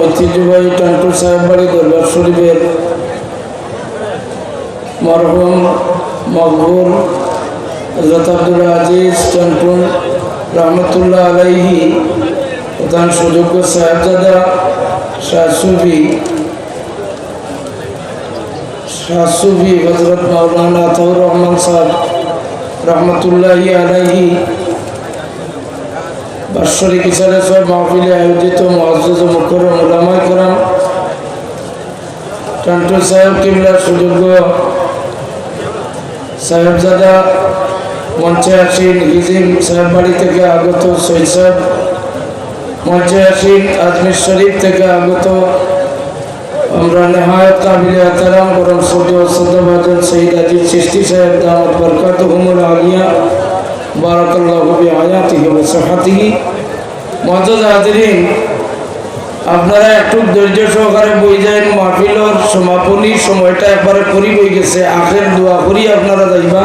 ঐতিহ্যবাহী টান্টুর সাহেব বাড়ি দরবার শরীফের মরহুম মকবুল হজরত আব্দুল আজিজ টান্টুন রহমতুল্লাহ আলাইহি প্রধান সুযোগ্য সাহেবজাদা শাহসুফি শাহসুফি হজরত মাওলানা আতাউর রহমান সাহেব রহমতুল্লাহি আলাইহি হিসাবে সব মাহফিলে আয়োজিত মহাজ মুখর ওলামা করাম, টান্টু সাহেব কিমলার সুযোগ্য সাহেবজাদা, মঞ্চে আসীন হিজিম সাহেব বাড়ি থেকে আগত সাহেব, মঞ্চে আসীন আজমির শরীফ থেকে আগত আমরা শহীদ আজিজ চিস্তি সাহেব, দামত বরকাত হুমুল আলিয়া বারাকাল্লাহ ওয়া আপনারা একটু ধৈর্য সহকারে বই মাহফিলর সময়টা একবারে বই গেছে, আখের দোয়া করি আপনারা যাইবা।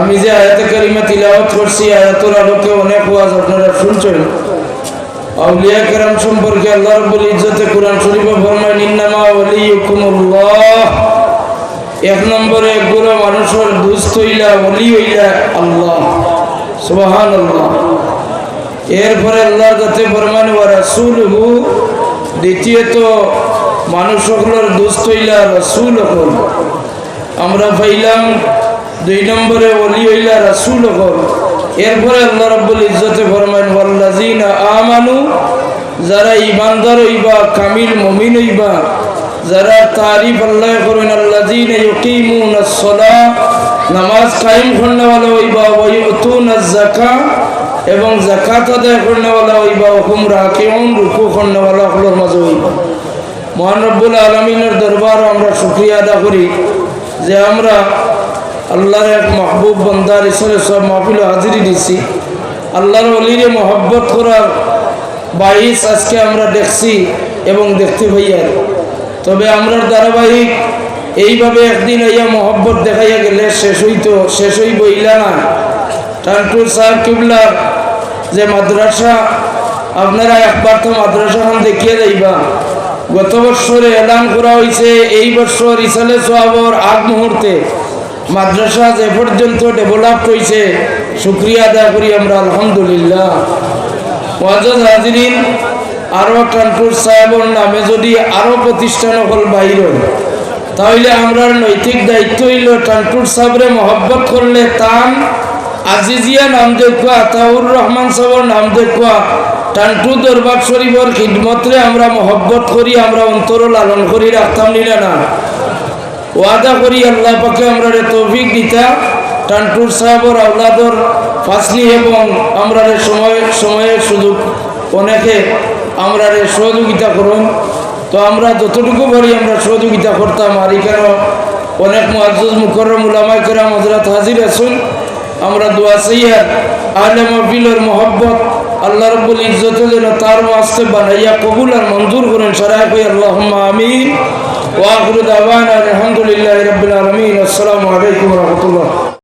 আমি যে আয়াতে কারিমা তিলাওয়াত করছি আলোকে অনেক ওয়াজ আপনারা শুনছেন। এক নম্বরে হইলা হইলা আল্লাহ। এরপরে আল্লাহর কাছে ফরমান, ওয়া রাসূলুহু দ্বিতীয়ত মানুষ সকলের দুস্থ হইলা রাসূল হল আমরা পাইলাম দুই নম্বরে, ওলি হইলা রাসূল হল এরপরে আল্লাহ রাব্বুল ইজ্জতে ফরমান ওয়াল্লাযিনা আমানু যারা ইমানদার হইবা, কামিল মুমিন হইবা, যারা তারিফ আল্লাহ করেন সালাহ নামাজ কায়েম করনেওয়ালা হইবা ওয়া ইউতুনাজ যাকাত এবং জাকাত আদায় করনেওয়ালা হইবা হুম রাকিউন রুকু করনেওয়ালা হলোর মাঝে হইবা। মহান রব্বুল আলমিনের দরবার আমরা শুক্রিয়া আদা করি যে আমরা আল্লাহর এক মাহবুব বন্দার ঈশ্বরে সব মাহফিল হাজিরি দিছি। আল্লাহর অলিরে মহব্বত করার বাইশ আজকে আমরা দেখছি এবং দেখতে পাইয়ার তবে আমরা ধারাবাহিক এইভাবে একদিন আইয়া মহব্বত দেখাইয়া গেলে শেষ হইতো, শেষ হইব ইলা না। টানটুর সাহেব কিবলার যে মাদ্রাসা, আপনারা একবার তো মাদ্রাসাখান দেখিয়ে যাইবা। গত বছরে এলান করা হয়েছে এই বছর ইসালে সোহাবর আগ মুহূর্তে মাদ্রাসা যে পর্যন্ত ডেভেলপ হয়েছে শুক্রিয়া আদায় করি আমরা, আলহামদুলিল্লাহ। ওয়াজদ হাজিরিন আরও টানপুর সাহেবর নামে যদি আরও প্রতিষ্ঠান হল বাইর। তাহলে আমরা নৈতিক দায়িত্ব হইল টানপুর সাহেবরে মহব্বত করলে তান, আজিজিয়া নাম দেখুয়া আতাউর রহমান সাহর নাম দেখুয়া টান্টু দরবার শরীফর খিদমতরে আমরা মহব্বত করি, আমরা অন্তর লালন করি, রাখতাম নিলে না। ওয়াদা করি আল্লাহ পাকে আমরা তৌফিক দিতা টান্টুর সাহেবর আল্লাদর ফাসলি এবং আমরা সময় সময়ের সুযোগ, অনেকে আমরা সহযোগিতা করুন। তো আমরা যতটুকু পারি আমরা সহযোগিতা করতাম। আর এখানে অনেক মুআজ্জজ মুকররম উলামায়ে কেরাম, হযরত হাজির আছেন আমরা দোয়া সাইয়ার আহলে মাহফিলের মহব্বত আল্লাহ রাব্বুল ইজ্জত যেন তার ওয়াস্তে বানাইয়া কবুল আর মঞ্জুর করেন। সরাই কই আল্লাহুম্মা আমিন। ওয়া আখিরু দাওয়ানা আলহামদুলিল্লাহি রাব্বিল আলামিন। আসসালামু আলাইকুম রাহমাতুল্লাহ।